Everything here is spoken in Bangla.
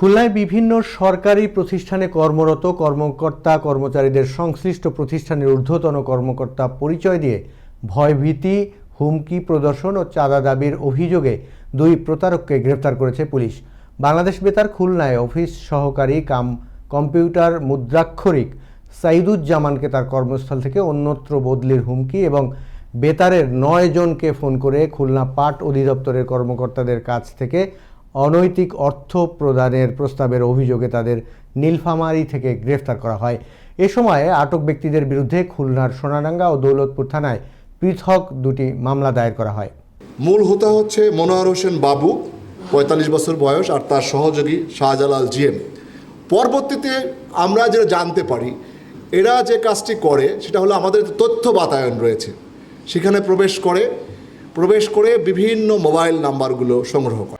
খুলনায় বিভিন্ন সরকারি প্রতিষ্ঠানে কর্মরত কর্মকর্তা, কর্মচারীদের সংশ্লিষ্ট প্রতিষ্ঠানের ঊর্ধ্বতন কর্মকর্তা পরিচয় দিয়ে ভয়ভীতি, হুমকি প্রদর্শন ও চাঁদা দাবির অভিযোগে দুই প্রতারককে গ্রেফতার করেছে পুলিশ। বাংলাদেশ বেতার খুলনায় অফিস সহকারী কাম কম্পিউটার মুদ্রাক্ষরিক সাইদুজ্জামানকে তার কর্মস্থল থেকে অন্যত্র বদলির হুমকি এবং বেতারের নয় জনকে ফোন করে খুলনা পাট অধিদপ্তরের কর্মকর্তাদের কাছ থেকে অনৈতিক অর্থ প্রদানের প্রস্তাবের অভিযোগে তাদের নীলফামারী থেকে গ্রেফতার করা হয়। এ সময় আটক ব্যক্তিদের বিরুদ্ধে খুলনার সোনাডাঙ্গা ও দৌলতপুর থানায় পৃথক দুটি মামলা দায়ের করা হয়। মূল হোতা হচ্ছে মনোয়ার হোসেন বাবু, পঁয়তাল্লিশ বছর বয়স, আর তার সহযোগী শাহজালাল জিএম। পরবর্তীতে আমরা যেটা জানতে পারি, এরা যে কাজটি করে, সেটা হলো আমাদের তথ্য বাতায়ন রয়েছে। সেখানে প্রবেশ করে প্রবেশ করে বিভিন্ন মোবাইল নাম্বারগুলো সংগ্রহ করে।